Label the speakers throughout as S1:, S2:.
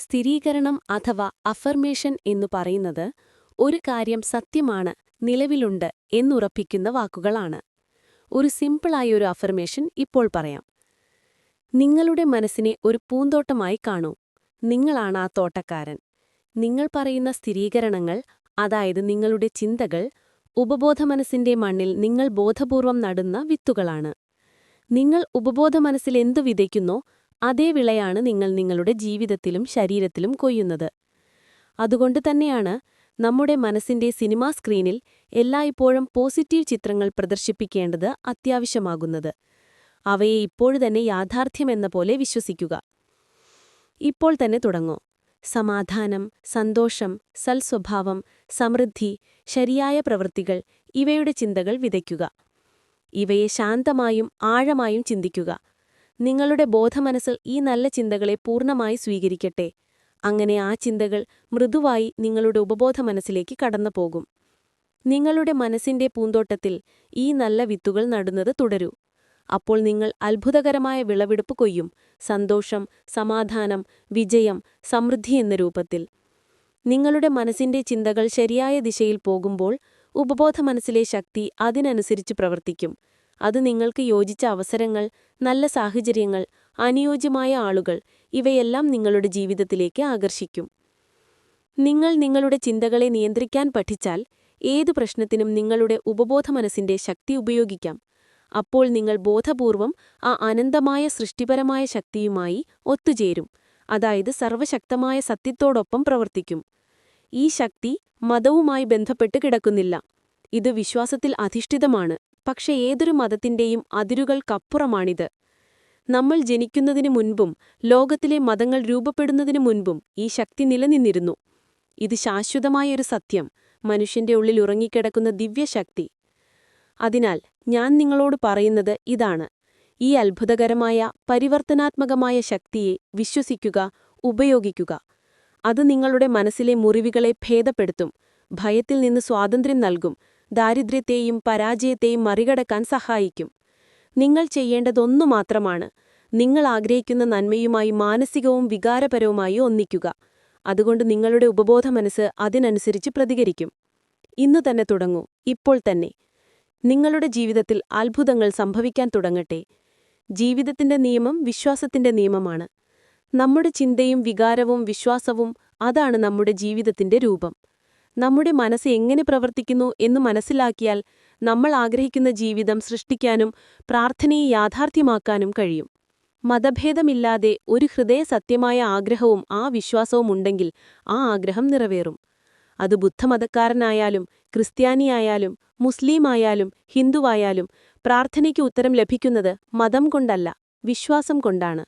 S1: സ്ഥിരീകരണം അഥവാ അഫർമേഷൻ എന്നു പറയുന്നത് ഒരു കാര്യം സത്യമാണ് നിലവിലുണ്ട് എന്നുറപ്പിക്കുന്ന വാക്കുകളാണ്. ഒരു സിമ്പിളായ ഒരു അഫർമേഷൻ ഇപ്പോൾ പറയാം. നിങ്ങളുടെ മനസ്സിനെ ഒരു പൂന്തോട്ടമായി കാണൂ. നിങ്ങളാണ് ആ തോട്ടക്കാരൻ. നിങ്ങൾ പറയുന്ന സ്ഥിരീകരണങ്ങൾ അതായത് നിങ്ങളുടെ ചിന്തകൾ ഉപബോധമനസ്സിന്റെ മണ്ണിൽ നിങ്ങൾ ബോധപൂർവം നടുന്ന വിത്തുകളാണ്. നിങ്ങൾ ഉപബോധമനസ്സിൽ എന്തു വിതയ്ക്കുന്നോ? അതേ വിളയാണ് നിങ്ങൾ നിങ്ങളുടെ ജീവിതത്തിലും ശരീരത്തിലും കൊയ്യുന്നത്. അതുകൊണ്ട് തന്നെയാണ് നമ്മുടെ മനസ്സിന്റെ സിനിമാ സ്ക്രീനിൽ എല്ലായ്പ്പോഴും പോസിറ്റീവ് ചിത്രങ്ങൾ പ്രദർശിപ്പിക്കേണ്ടത് അത്യാവശ്യമാകുന്നത്. അവയെ ഇപ്പോഴുതന്നെ യാഥാർത്ഥ്യമെന്ന പോലെ വിശ്വസിക്കുക. ഇപ്പോൾ തന്നെ തുടങ്ങൂ. സമാധാനം സന്തോഷം സൽസ്വഭാവം സമൃദ്ധി ശരിയായ പ്രവൃത്തികൾ ഇവയുടെ ചിന്തകൾ വിതയ്ക്കുക. ഇവയെ ശാന്തമായും ആഴമായും ചിന്തിക്കുക. നിങ്ങളുടെ ബോധമനസ്സ് ഈ നല്ല ചിന്തകളെ പൂർണമായി സ്വീകരിക്കട്ടെ. അങ്ങനെ ആ ചിന്തകൾ മൃദുവായി നിങ്ങളുടെ ഉപബോധ മനസ്സിലേക്ക് കടന്നു പോകും നിങ്ങളുടെ മനസ്സിന്റെ പൂന്തോട്ടത്തിൽ ഈ നല്ല വിത്തുകൾ നടുന്നത് തുടരൂ. അപ്പോൾ നിങ്ങൾ അത്ഭുതകരമായ വിളവെടുപ്പ് കൊയ്യും. സന്തോഷം സമാധാനം വിജയം സമൃദ്ധി എന്ന രൂപത്തിൽ. നിങ്ങളുടെ മനസ്സിന്റെ ചിന്തകൾ ശരിയായ ദിശയിൽ പോകുമ്പോൾ ഉപബോധ മനസ്സിലെ ശക്തി അതിനനുസരിച്ച് പ്രവർത്തിക്കും. അത് നിങ്ങൾക്ക് യോജിച്ച അവസരങ്ങൾ നല്ല സാഹചര്യങ്ങൾ അനുയോജ്യമായ ആളുകൾ ഇവയെല്ലാം നിങ്ങളുടെ ജീവിതത്തിലേക്ക് ആകർഷിക്കും. നിങ്ങൾ നിങ്ങളുടെ ചിന്തകളെ നിയന്ത്രിക്കാൻ പഠിച്ചാൽ ഏത് പ്രശ്നത്തിനും നിങ്ങളുടെ ഉപബോധ മനസ്സിന്റെ ശക്തി ഉപയോഗിക്കാം. അപ്പോൾ നിങ്ങൾ ബോധപൂർവം ആ അനന്തമായ സൃഷ്ടിപരമായ ശക്തിയുമായി ഒത്തുചേരും അതായത് സർവശക്തമായ സത്യത്തോടൊപ്പം പ്രവർത്തിക്കും. ഈ ശക്തി മതവുമായി ബന്ധപ്പെട്ട് കിടക്കുന്നില്ല. ഇത് വിശ്വാസത്തിൽ അധിഷ്ഠിതമാണ്. പക്ഷെ ഏതൊരു മതത്തിന്റെയും അതിരുകൾക്കപ്പുറമാണിത്. നമ്മൾ ജനിക്കുന്നതിനു മുൻപും ലോകത്തിലെ മതങ്ങൾ രൂപപ്പെടുന്നതിനു മുൻപും ഈ ശക്തി നിലനിന്നിരുന്നു. ഇത് ശാശ്വതമായൊരു സത്യം മനുഷ്യന്റെ ഉള്ളിൽ ഉറങ്ങിക്കിടക്കുന്ന ദിവ്യശക്തി. അതിനാൽ ഞാൻ നിങ്ങളോട് പറയുന്നത് ഇതാണ്. ഈ അത്ഭുതകരമായ പരിവർത്തനാത്മകമായ ശക്തിയെ വിശ്വസിക്കുക ഉപയോഗിക്കുക. അത് നിങ്ങളുടെ മനസ്സിലെ മുറിവുകളെ ഭേദപ്പെടുത്തും ഭയത്തിൽ നിന്ന് സ്വാതന്ത്ര്യം നൽകും ദാരിദ്ര്യത്തെയും പരാജയത്തെയും മറികടക്കാൻ സഹായിക്കും. നിങ്ങൾ ചെയ്യേണ്ടതൊന്നു മാത്രമാണ് നിങ്ങൾ ആഗ്രഹിക്കുന്ന നന്മയുമായി മാനസികവും വികാരപരവുമായി ഒന്നിക്കുക. അതുകൊണ്ട് നിങ്ങളുടെ ഉപബോധ മനസ്സ് അതിനനുസരിച്ച് പ്രതികരിക്കും. ഇന്നു തന്നെ തുടങ്ങൂ. ഇപ്പോൾ തന്നെ. നിങ്ങളുടെ ജീവിതത്തിൽ അത്ഭുതങ്ങൾ സംഭവിക്കാൻ തുടങ്ങട്ടെ. ജീവിതത്തിന്റെ നിയമം വിശ്വാസത്തിന്റെ നിയമമാണ്. നമ്മുടെ ചിന്തയും വികാരവും വിശ്വാസവും അതാണ് നമ്മുടെ ജീവിതത്തിന്റെ രൂപം. നമ്മുടെ മനസ്സ് എങ്ങനെ പ്രവർത്തിക്കുന്നു എന്ന് മനസ്സിലാക്കിയാൽ നമ്മൾ ആഗ്രഹിക്കുന്ന ജീവിതം സൃഷ്ടിക്കാനും പ്രാർത്ഥനയെ യാഥാർത്ഥ്യമാക്കാനും കഴിയും. മതഭേദമില്ലാതെ ഒരു ഹൃദയസത്യമായ ആഗ്രഹവും ആ വിശ്വാസവും ഉണ്ടെങ്കിൽ ആ ആഗ്രഹം നിറവേറും. അത് ബുദ്ധമതക്കാരനായാലും ക്രിസ്ത്യാനിയായാലും മുസ്ലിമായാലും ഹിന്ദുവായാലും പ്രാർത്ഥനയ്ക്ക് ഉത്തരം ലഭിക്കുന്നത് മതം കൊണ്ടല്ല വിശ്വാസം കൊണ്ടാണ്.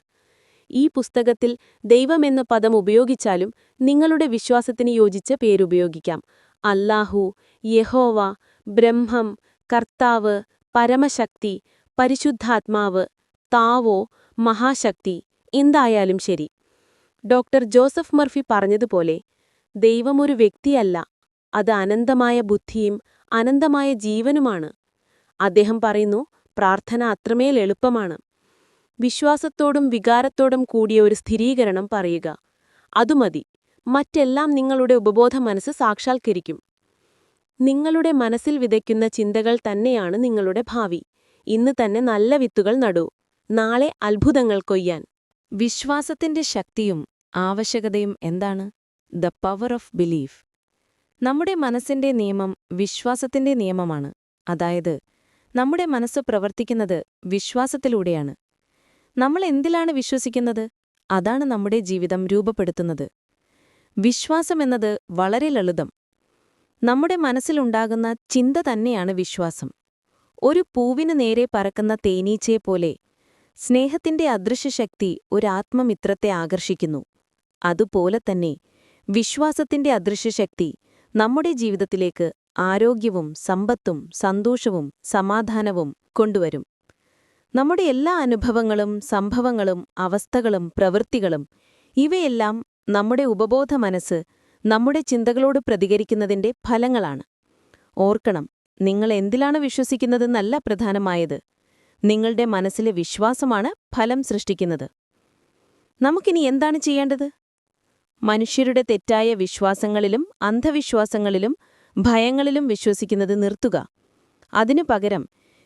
S1: ഈ പുസ്തകത്തിൽ ദൈവമെന്ന പദം ഉപയോഗിച്ചാലും നിങ്ങളുടെ വിശ്വാസത്തിന് യോജിച്ച പേരുപയോഗിക്കാം അല്ലാഹു യഹോവ ബ്രഹ്മം കർത്താവ് പരമശക്തി പരിശുദ്ധാത്മാവ് താവോ മഹാശക്തി എന്തായാലും ശരി. ഡോക്ടർ ജോസഫ് മർഫി പറഞ്ഞതുപോലെ ദൈവമൊരു വ്യക്തിയല്ല അത് അനന്തമായ ബുദ്ധിയും അനന്തമായ ജീവനുമാണ്. അദ്ദേഹം പറയുന്നു പ്രാർത്ഥന അത്രമേൽ എളുപ്പമാണ്. വിശ്വാസത്തോടും വികാരത്തോടും കൂടിയ ഒരു സ്ഥിരീകരണം പറയുക. അതുമതി മറ്റെല്ലാം നിങ്ങളുടെ ഉപബോധ മനസ്സ് സാക്ഷാത്കരിക്കും. നിങ്ങളുടെ മനസ്സിൽ വിതയ്ക്കുന്ന ചിന്തകൾ തന്നെയാണ് നിങ്ങളുടെ ഭാവി. ഇന്ന് തന്നെ നല്ല വിത്തുകൾ നടൂ. നാളെ അത്ഭുതങ്ങൾ കൊയ്യാൻ. വിശ്വാസത്തിന്റെ ശക്തിയും ആവശ്യകതയും എന്താണ്? ദ പവർ ഓഫ് ബിലീഫ് നമ്മുടെ മനസ്സിന്റെ നിയമം വിശ്വാസത്തിന്റെ നിയമമാണ്. അതായത് നമ്മുടെ മനസ്സ് പ്രവർത്തിക്കുന്നത് വിശ്വാസത്തിലൂടെയാണ്. നമ്മൾ എന്തിലാണ് വിശ്വസിക്കുന്നത്? അതാണ് നമ്മുടെ ജീവിതം രൂപപ്പെടുത്തുന്നത്. വിശ്വാസമെന്നത് വളരെ ലളിതം. നമ്മുടെ മനസ്സിലുണ്ടാകുന്ന ചിന്ത തന്നെയാണ് വിശ്വാസം. ഒരു പൂവിന് നേരെ പറക്കുന്ന തേനീച്ചയെപ്പോലെ സ്നേഹത്തിന്റെ അദൃശ്യശക്തി ഒരാത്മമിത്രത്തെ ആകർഷിക്കുന്നു. അതുപോലെ തന്നെ വിശ്വാസത്തിന്റെ അദൃശ്യശക്തി നമ്മുടെ ജീവിതത്തിലേക്ക് ആരോഗ്യവും സമ്പത്തും സന്തോഷവും സമാധാനവും കൊണ്ടുവരും. നമ്മുടെ എല്ലാ അനുഭവങ്ങളും സംഭവങ്ങളും അവസ്ഥകളും പ്രവൃത്തികളും ഇവയെല്ലാം നമ്മുടെ ഉപബോധ മനസ്സ് നമ്മുടെ ചിന്തകളോട് പ്രതികരിക്കുന്നതിന്റെ ഫലങ്ങളാണ്. ഓർക്കണം നിങ്ങൾ എന്തിലാണ് വിശ്വസിക്കുന്നതെന്നല്ല പ്രധാനമായത്. നിങ്ങളുടെ മനസ്സിലെ വിശ്വാസമാണ് ഫലം സൃഷ്ടിക്കുന്നത്. നമുക്കിനി എന്താണ് ചെയ്യേണ്ടത്?
S2: മനുഷ്യരുടെ തെറ്റായ വിശ്വാസങ്ങളിലും അന്ധവിശ്വാസങ്ങളിലും ഭയങ്ങളിലും വിശ്വസിക്കുന്നത് നിർത്തുക. അതിനു പകരം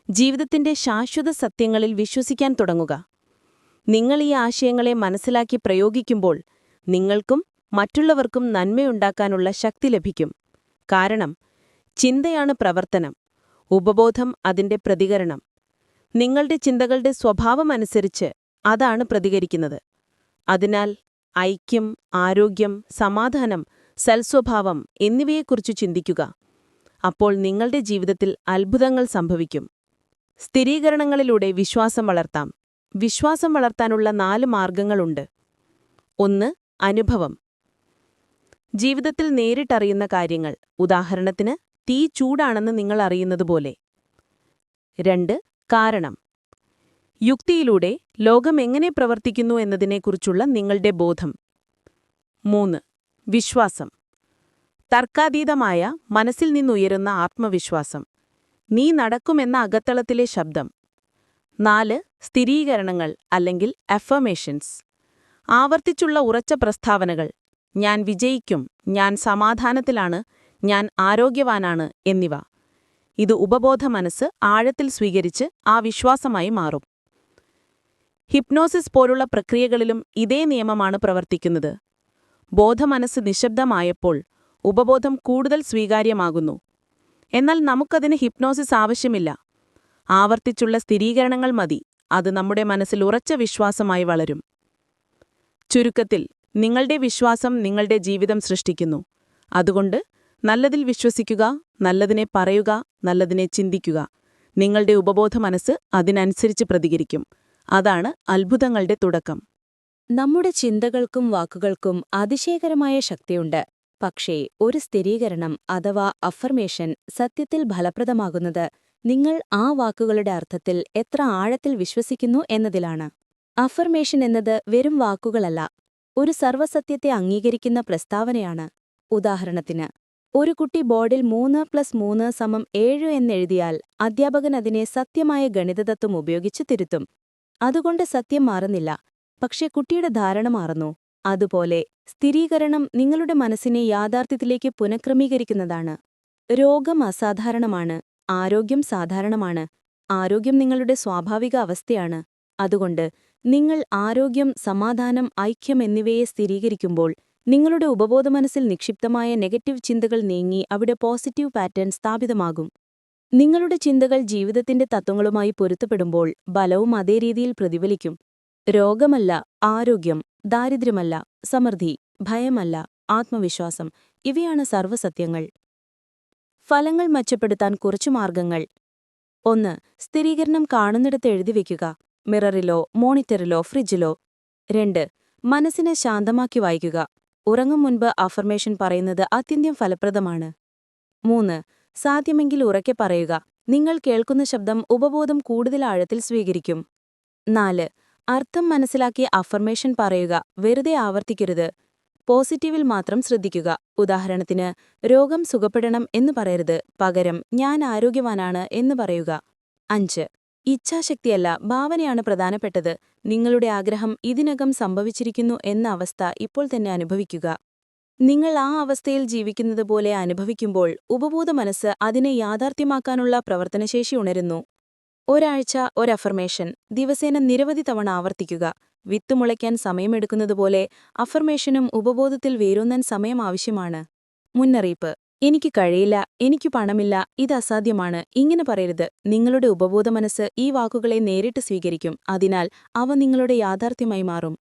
S2: ജീവിതത്തിന്റെ ശാശ്വത സത്യങ്ങളിൽ വിശ്വസിക്കാൻ തുടങ്ങുക. നിങ്ങൾ ഈ ആശയങ്ങളെ മനസ്സിലാക്കി പ്രയോഗിക്കുമ്പോൾ നിങ്ങൾക്കും മറ്റുള്ളവർക്കും നന്മയുണ്ടാക്കാനുള്ള ശക്തി ലഭിക്കും. കാരണം ചിന്തയാണ് പ്രവർത്തനം ഉപബോധം അതിന്റെ പ്രതികരണം. നിങ്ങളുടെ ചിന്തകളുടെ സ്വഭാവമനുസരിച്ച് അതാണ് പ്രതികരിക്കുന്നത്. അതിനാൽ ഐക്യം ആരോഗ്യം സമാധാനം സൽസ്വഭാവം എന്നിവയെക്കുറിച്ച് ചിന്തിക്കുക. അപ്പോൾ നിങ്ങളുടെ ജീവിതത്തിൽ അത്ഭുതങ്ങൾ സംഭവിക്കും. സ്ഥിരീകരണങ്ങളിലൂടെ വിശ്വാസം വളർത്താം. വിശ്വാസം വളർത്താനുള്ള നാല് മാർഗങ്ങളുണ്ട്. ഒന്ന് അനുഭവം. ജീവിതത്തിൽ നേരിട്ടറിയുന്ന കാര്യങ്ങൾ. ഉദാഹരണത്തിന് തീ ചൂടാണെന്ന് നിങ്ങൾ അറിയുന്നത് പോലെ രണ്ട് കാരണം. യുക്തിയിലൂടെ ലോകം എങ്ങനെ പ്രവർത്തിക്കുന്നു എന്നതിനെക്കുറിച്ചുള്ള നിങ്ങളുടെ ബോധം. മൂന്ന് വിശ്വാസം. തർക്കാതീതമായ മനസ്സിൽ നിന്നുയരുന്ന ആത്മവിശ്വാസം. നീ നടക്കുമെന്ന അകത്തളത്തിലെ ശബ്ദം. നാല് സ്ഥിരീകരണങ്ങൾ അല്ലെങ്കിൽ അഫർമേഷൻസ് ആവർത്തിച്ചുള്ള ഉറച്ച പ്രസ്താവനകൾ. ഞാൻ വിജയിക്കും ഞാൻ സമാധാനത്തിലാണ് ഞാൻ ആരോഗ്യവാനാണ് എന്നിവ. ഇത് ഉപബോധ മനസ്സ് ആഴത്തിൽ സ്വീകരിച്ച് ആ വിശ്വാസമായി മാറും. ഹിപ്നോസിസ് പോലുള്ള പ്രക്രിയകളിലും ഇതേ നിയമമാണ് പ്രവർത്തിക്കുന്നത്. ബോധമനസ്സ് നിശബ്ദമായപ്പോൾ ഉപബോധം കൂടുതൽ സ്വീകാര്യമാകുന്നു. എന്നാൽ നമുക്കതിന് ഹിപ്നോസിസ് ആവശ്യമില്ല. ആവർത്തിച്ചുള്ള സ്ഥിരീകരണങ്ങൾ മതി. അത് നമ്മുടെ മനസ്സിൽ ഉറച്ച വിശ്വാസമായി വളരും. ചുരുക്കത്തിൽ നിങ്ങളുടെ വിശ്വാസം നിങ്ങളുടെ ജീവിതം സൃഷ്ടിക്കുന്നു. അതുകൊണ്ട് നല്ലതിൽ വിശ്വസിക്കുക നല്ലതിനെ പറയുക നല്ലതിനെ ചിന്തിക്കുക. നിങ്ങളുടെ ഉപബോധ മനസ്സ് അതിനനുസരിച്ച് പ്രതികരിക്കും. അതാണ് അത്ഭുതങ്ങളുടെ തുടക്കം.
S1: നമ്മുടെ ചിന്തകൾക്കും വാക്കുകൾക്കും അതിശയകരമായ ശക്തിയുണ്ട്. പക്ഷേ ഒരു സ്ഥിരീകരണം അഥവാ അഫർമേഷൻ സത്യത്തിൽ ഫലപ്രദമാകുന്നത് നിങ്ങൾ ആ വാക്കുകളുടെ അർത്ഥത്തിൽ എത്ര ആഴത്തിൽ വിശ്വസിക്കുന്നു എന്നതിലാണ്. അഫർമേഷൻ എന്നത് വെറും വാക്കുകളല്ല ഒരു സർവസത്യത്തെ അംഗീകരിക്കുന്ന പ്രസ്താവനയാണ്. ഉദാഹരണത്തിന് ഒരു കുട്ടി ബോർഡിൽ മൂന്ന് പ്ലസ് മൂന്ന് സമം ഏഴ് എന്നെഴുതിയാൽ അധ്യാപകൻ അതിനെ സത്യമായ ഗണിതതത്വം ഉപയോഗിച്ച് തിരുത്തും. അതുകൊണ്ട് സത്യം മാറുന്നില്ല പക്ഷേ കുട്ടിയുടെ ധാരണ മാറുന്നു. അതുപോലെ സ്ഥിരീകരണം നിങ്ങളുടെ മനസ്സിനെ യാഥാർത്ഥ്യത്തിലേക്ക് പുനഃക്രമീകരിക്കുന്നതാണ്. രോഗം അസാധാരണമാണ് ആരോഗ്യം സാധാരണമാണ് ആരോഗ്യം നിങ്ങളുടെ സ്വാഭാവിക അവസ്ഥയാണ്. അതുകൊണ്ട് നിങ്ങൾ ആരോഗ്യം സമാധാനം ഐക്യം എന്നിവയെ സ്ഥിരീകരിക്കുമ്പോൾ നിങ്ങളുടെ ഉപബോധമനസ്സിൽ നിക്ഷിപ്തമായ നെഗറ്റീവ് ചിന്തകൾ നീങ്ങി അവിടെ പോസിറ്റീവ് പാറ്റേൺ സ്ഥാപിതമാകും. നിങ്ങളുടെ ചിന്തകൾ ജീവിതത്തിന്റെ തത്വങ്ങളുമായി പൊരുത്തപ്പെടുമ്പോൾ ബലവും അതേ രീതിയിൽ പ്രതിഫലിക്കും. രോഗമല്ല ആരോഗ്യം. ദാരിദ്ര്യമല്ല സമൃദ്ധി ഭയമല്ല ആത്മവിശ്വാസം. ഇവയാണ് സർവസത്യങ്ങൾ ഫലങ്ങൾ മെച്ചപ്പെടുത്താൻ കുറച്ചു മാർഗങ്ങൾ. ഒന്ന് സ്ഥിരീകരണം കാണുന്നിടത്ത് എഴുതി വയ്ക്കുക. മിററിലോ മോണിറ്ററിലോ ഫ്രിഡ്ജിലോ. രണ്ട് മനസ്സിനെ ശാന്തമാക്കി വായിക്കുക. ഉറങ്ങും മുൻപ് അഫർമേഷൻ പറയുന്നത് അത്യന്തം ഫലപ്രദമാണ്. മൂന്ന് സാധ്യമെങ്കിൽ ഉറക്കെ പറയുക. നിങ്ങൾ കേൾക്കുന്ന ശബ്ദം ഉപബോധം കൂടുതൽ ആഴത്തിൽ സ്വീകരിക്കും. നാല് അർത്ഥം മനസ്സിലാക്കി അഫർമേഷൻ പറയുക വെറുതെ ആവർത്തിക്കരുത്. പോസിറ്റീവിൽ മാത്രം ശ്രദ്ധിക്കുക. ഉദാഹരണത്തിന് രോഗം സുഖപ്പെടണം എന്ന് പറയരുത്. പകരം ഞാൻ ആരോഗ്യവാനാണ് എന്ന് പറയുക. അഞ്ച് ഇച്ഛാശക്തിയല്ല ഭാവനയാണ് പ്രധാനപ്പെട്ടത്. നിങ്ങളുടെ ആഗ്രഹം ഇതിനകം സംഭവിച്ചിരിക്കുന്നു എന്ന അവസ്ഥ ഇപ്പോൾ തന്നെ അനുഭവിക്കുക. നിങ്ങൾ ആ അവസ്ഥയിൽ ജീവിക്കുന്നത് പോലെ അനുഭവിക്കുമ്പോൾ ഉപബോധ മനസ്സ് അതിനെ യാഥാർത്ഥ്യമാക്കാനുള്ള പ്രവർത്തനശേഷി ഉണരുന്നു. ഒരാഴ്ച ഒരഫർമേഷൻ. ദിവസേന നിരവധി തവണ ആവർത്തിക്കുക. വിത്ത് മുളയ്ക്കാൻ സമയമെടുക്കുന്നതുപോലെ അഫർമേഷനും ഉപബോധത്തിൽ വേരൂന്നാൻ സമയം ആവശ്യമാണ്. മുന്നറിയിപ്പ്. എനിക്ക് കഴിയില്ല എനിക്ക് പണമില്ല ഇത് അസാധ്യമാണ് ഇങ്ങനെ പറയരുത്. നിങ്ങളുടെ ഉപബോധ മനസ്സ് ഈ വാക്കുകളെ നേരിട്ട് സ്വീകരിക്കും അതിനാൽ അവ നിങ്ങളുടെ യാഥാർത്ഥ്യമായി മാറും.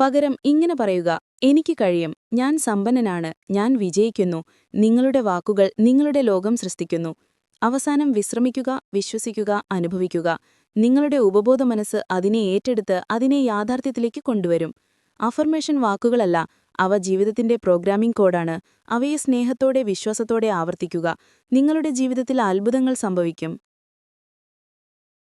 S1: പകരം ഇങ്ങനെ പറയുക എനിക്ക് കഴിയും ഞാൻ സമ്പന്നനാണ് ഞാൻ വിജയിക്കുന്നു നിങ്ങളുടെ വാക്കുകൾ നിങ്ങളുടെ ലോകം സൃഷ്ടിക്കുന്നു അവസാനം വിശ്രമിക്കുക വിശ്വസിക്കുക അനുഭവിക്കുക. നിങ്ങളുടെ ഉപബോധ മനസ്സ് അതിനെ ഏറ്റെടുത്ത് അതിനെ യാഥാർത്ഥ്യത്തിലേക്ക് കൊണ്ടുവരും. അഫർമേഷൻ വാക്കുകളല്ല അവ ജീവിതത്തിന്റെ പ്രോഗ്രാമിംഗ് കോഡാണ്. അവയെ സ്നേഹത്തോടെ വിശ്വാസത്തോടെ ആവർത്തിക്കുക. നിങ്ങളുടെ ജീവിതത്തിൽ അത്ഭുതങ്ങൾ സംഭവിക്കും.